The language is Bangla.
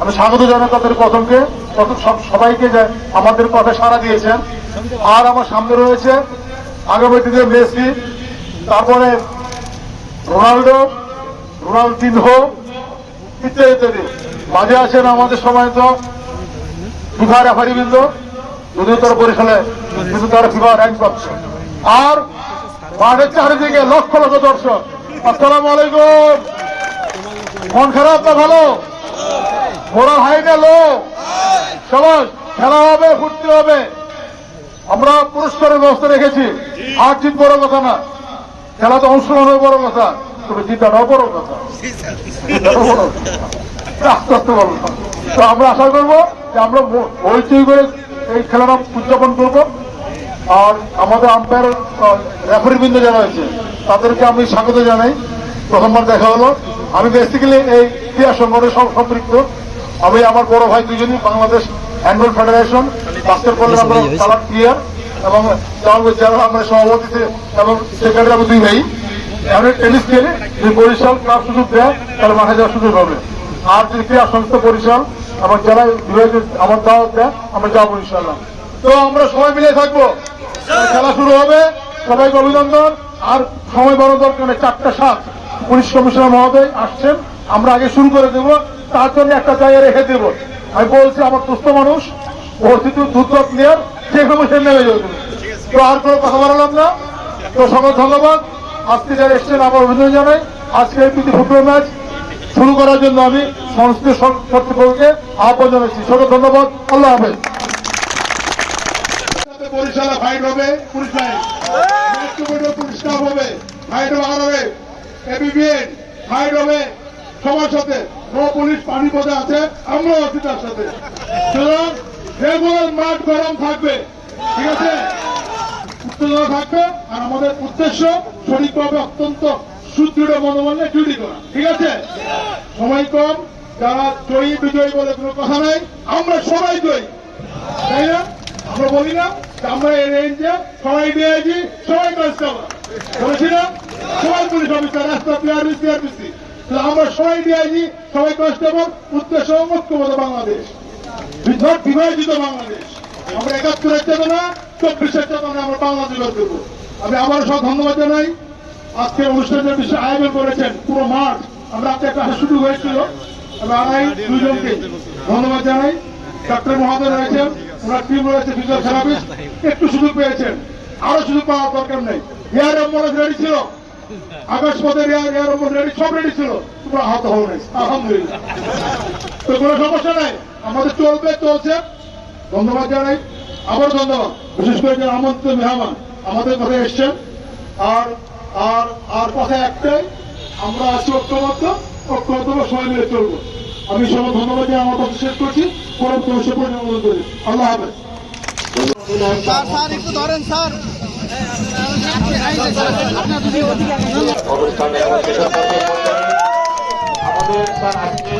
আমি স্বাগত জানাই তাদের প্রথমকে। প্রথম সব- সবাইকে যে আমাদের কথা সাড়া দিয়েছেন। আর আমার সামনে রয়েছে আগামী দিনে মেসি, তারপরে রোনাল্ডো রোনাল্ডিনহো ইত্যাদি ইত্যাদি। মাঝে আছেন আমাদের সময় তো ফিফা রেফারি বৃন্দ যদিও তারা বরিশালে কিন্তু তারা ফিফা র্যাঙ্ক পাচ্ছে। আর মাঠের চারিদিকে লক্ষ লক্ষ দর্শক। আসসালামু আলাইকুম। মন খারাপ না ভালো? মোরাল হাই না লো সবাই, খেলা হবে ফুটতে হবে। আমরা পুরস্কারের ব্যবস্থা রেখেছি। হার জিত বড় কথা না। খেলাতে অংশগ্রহণের বড় কথা। তবে জিতাটাও বড় কথা। বড়। আস্তে আস্তে বললাম তো আমরা আশা করব যে আমরা হইচই করে এই খেলাটা উদযাপন করব। আর আমাদের আম্পায়ার রেফারি বৃন্দ যারা হয়েছে তাদেরকে আমি স্বাগত জানাই। প্রথমবার দেখা হলো। আমি বেসিক্যালি এই ক্রীড়া সংগঠনের সঙ্গে সম্পৃক্ত। আমি আমার বড় ভাই দুজনই, বাংলাদেশ হ্যান্ডবল ফেডারেশন বাস্কেটবলের আমরা কালার প্লেয়ার এবং জেলার আমরা সভাপতি এবং সেক্রেটারি আমি দুই ভাই। আমি টেনিস খেলে যদি বরিশাল ক্লাব সুযোগ দেয় তাহলে মাঠে যাওয়ার সুযোগ হবে আর যদি ক্রীড়া সংস্থা বরিশাল আমার জেলায় বিভাগে আমার দাওয়াত দেয় আমরা যাব ইনশাল্লাহ তো আমরা সবাই মিলে থাকব। খেলা শুরু হবে। সবাইকে অভিনন্দন। আর সময় বড় দরকার চারটা সাত। পুলিশ কমিশনার মহোদয় আসছেন আমরা আগে শুরু করে দেবো। তার জন্য একটা জায়গায় রেখে দেব। আমি বলছি আমার সুস্থ মানুষ অতিথি দুধ প্লেয়ার যে কোনো সে নেমে যাবে। তো আর কোনো কথা বলালাম না। তো সকল ধন্যবাদ। আজকে যারা এসছেন আমার অভিনন্দন জানাই। আজকে এই প্রীতি ফুটবল ম্যাচ শুরু করার জন্য আমি সংস্কৃত কর্তৃপক্ষকে আহ্বান জানাচ্ছি। সকল ধন্যবাদ। আল্লাহ হবে হবে হবে সবার সাথে। আছে সাথে। থাকবে, ঠিক আছে? উত্তেজনা থাকবে, আর আমাদের উদ্দেশ্য শরীরভাবে অত্যন্ত সুদৃঢ় মনোবলে ডিউটি করা। ঠিক আছে? সময় কম, যারা জয়ী বিজয়ী বলে কোনো কথা নাই, আমরা সবাই জয়ী। তাই না? আমরা বলি না আমরা এই রেঞ্জে সবাই দিয়েছি সবাই কনস্টেবল বলেছি না? সবাই পুলিশ অফিসার, রাস্তা পিআরবি সিআরপিসি আমরা সবাই দিয়েছি সবাই কনস্টেবল, উদ্দেশ্য ঐক্যবদ্ধ বাংলাদেশ। বিধক বিভাজিত বাংলাদেশ। আমরা একাত্তরের চেতনা, চব্বিশের চেতনা আমরা বাংলাদেশ দেবো আমি আবারও সব ধন্যবাদ জানাই। আজকের অনুষ্ঠানের বিষয়ে আয়োজন করেছেন, পুরো মাঠ। আমরা আপনার কাছে শুরু হয়েছিল। আড়াই দুজনকে ধন্যবাদ জানাই। ডক্টর মহাদয় রয়েছেন, ওনার টিম রয়েছে ফিজিওথেরাপিস্ট একটু সুযোগ পেয়েছেন। আরও সুযোগ পাওয়ার দরকার নেই। এয়ার অ্যাম্বুলেন্স রেডি ছিল। আকাশ পথের এয়ার এয়ার অ্যাম্বুলেন্স রেডি সব রেডি ছিল। তোমরা আহত হও নাই। আলহামদুলিল্লাহ। তো কোনো সমস্যা নাই। আমাদের চলবে, চলছে। ধন্যবাদ জানাই। আবার ধন্যবাদ। বিশেষ করে যারা আমন্ত্রিত মেহমান, আমাদের কথা এসছেন। আর আর আর কথা একটাই আমরা আছি ঐক্যবদ্ধ ঐক্যবদ্ধ সবাই মিলে চলবো। আমি সবাই ধন্যবাদ দিয়ে আমার কথা শেষ করছি। পরবর্তী অবশ্যই পরিচালনা করি। আল্লাহ হাফেজ। স্যার স্যার একটু স্যার। আমাদের স্যার আজকে